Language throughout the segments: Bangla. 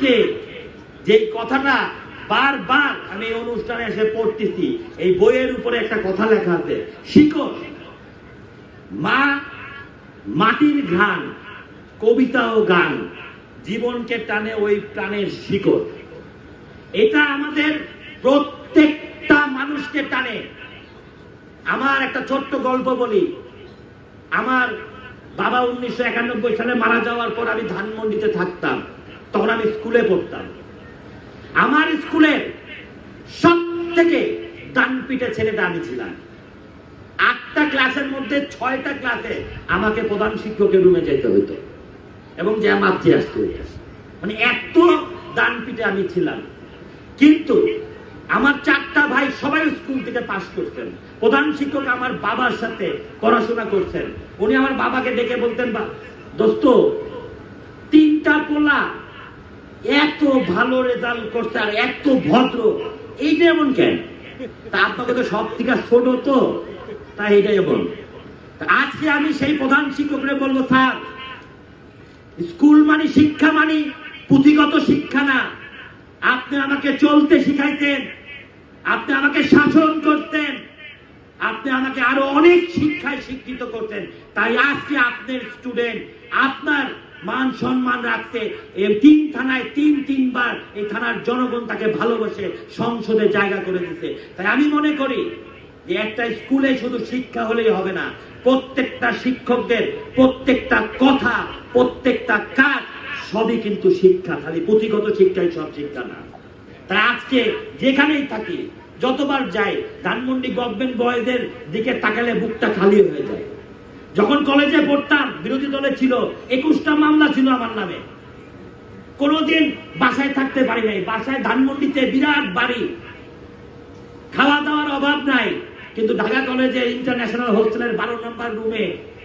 আজকে যে কথাটা বারবার আমি এই অনুষ্ঠানে এসে পড়তেছি, এই বইয়ের উপরে একটা কথা লেখা আছে, শিকড়। মা মাটির ঘ্রাণ, কবিতা ও গান, জীবনকে টানে ওই প্রাণের শিকড়। এটা আমাদের প্রত্যেকটা মানুষকে টানে। আমার একটা ছোট্ট গল্প বলি। আমার বাবা উনিশশো একানব্বই সালে মারা যাওয়ার পর আমি ধানমন্ডিতে থাকতাম। তখন আমি স্কুলে পড়তাম। আমার স্কুলের সব থেকে ডান পিঠে ছেলেটা আমি ছিলাম। আটটা ক্লাসের মধ্যে ছয়টা ক্লাসে আমাকে প্রধান শিক্ষকের রুমে যেতে হতো এবং যে মাতৃ আসতে হতো মানে এত ডান পিঠে আমি ছিলাম। কিন্তু আমার চারটা ভাই সবাই স্কুল থেকে পাশ করতেন। প্রধান শিক্ষক আমার বাবার সাথে পড়াশোনা করছেন উনি আমার বাবাকে ডেকে বলতেন, বা, দোস্ত, তিনটা পোলা এত ভালো রেজাল্ট করছে আর এত ভদ্র। এইটা এমন কেন? তা আপনাকে তো সব থেকে ছোট তো। তাই এটা এমন আজকে আমি সেই প্রধান শিক্ষকরে বলব, স্যার, স্কুল মানে শিক্ষা মানে পুঁথিগত শিক্ষা না। আপনি আমাকে চলতে শিখাইতেন, আপনি আমাকে শাসন করতেন, আপনি আমাকে আরও অনেক শিক্ষায় শিক্ষিত করতেন। তাই আজকে আপনার স্টুডেন্ট আপনার মান সম্মান রাখতে তিন থানায় তিন তিনবার এই থানার জনগণ তাকে ভালোবাসে সংসদে জায়গা করে দিতে তাই আমি মনে করি যে একটা স্কুলে শুধু শিক্ষা হলেই হবে না, প্রত্যেকটা শিক্ষকদের প্রত্যেকটা কথা, প্রত্যেকটা কাজ সবই কিন্তু শিক্ষা, খালি পুঁথিগত শিক্ষাই সব শিক্ষা না। তাই আজকে যেখানেই থাকি, যতবার যাই, ধানমন্ডি গভর্নমেন্ট বয়েদের দিকে তাকালে বুকটা খালি হয়ে যায়। যখন কলেজে পড়তাম, বিরোধী দলে ছিল, একুশটা মামলা ছিল আমার নামে। কোনোদিন বাসায় থাকতে পারি নাই, বাসায় ধানমন্ডিতে বিরাট বাড়ি। খাওয়া দাওয়ার অভাব নাই, কিন্তু ঢাকা কলেজে ইন্টারন্যাশনাল হোস্টেলের বারো নম্বর রুমে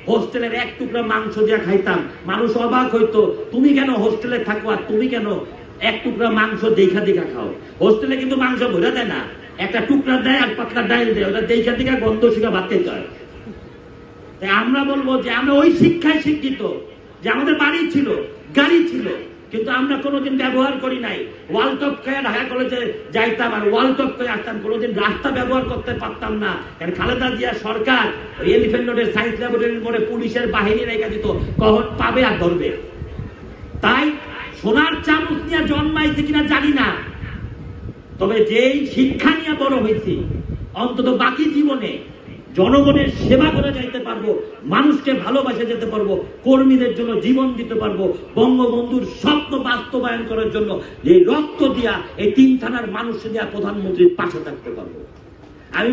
হোস্টেলের এক টুকরা মাংস দিয়ে খাইতাম। মানুষ অবাক হইতো, তুমি কেন হোস্টেলে থাকো আর তুমি কেন এক টুকরা মাংস দেখা দেখা খাও? হোস্টেলে কিন্তু মাংস ভরে দেয় না, একটা টুকরা দেয় আর পাতলা ডাইল দেয়, ওটা দেখা দেখা গন্ধ শিখা ভাত হয়। আমরা বলব যে আমরা ওই শিক্ষায় শিক্ষিত, যে আমাদের বাড়ি ছিল, গাড়ি ছিল, কিন্তু আমরা কোনোদিন ব্যবহার করি নাই। ওয়াল টপ খেয়ে ঢাকা কলেজে যাইতাম আর ওয়াল টপ করে আসতাম, কোনোদিন রাস্তা ব্যবহার করতে পারতাম না। কারণ খালেদা জিয়া সরকার এলিফেন্ট রোডের সায়েন্স ল্যাবরেটরির মোড়ে পুলিশের বাহিনী রেখে দিত, কখন পাবে আর ধরবে। তাই সোনার চামচ নিয়ে জন্মাইছে কিনা জানি না। তবে যেই শিক্ষা নিয়ে বড় হয়েছি অন্তত বাকি জীবনে জনগণের সেবা করা যাইতে পারব, মানুষকে ভালোবাসা যেতে পারব, কর্মীদের জন্য জীবন দিতে পারব, বঙ্গবন্ধুর স্বপ্ন বাস্তবায়ন করার জন্য এই রক্ত দিয়া এই তিন থানার মানুষ দিয়া প্রধানমন্ত্রীর পাশে থাকতে পারব। আমি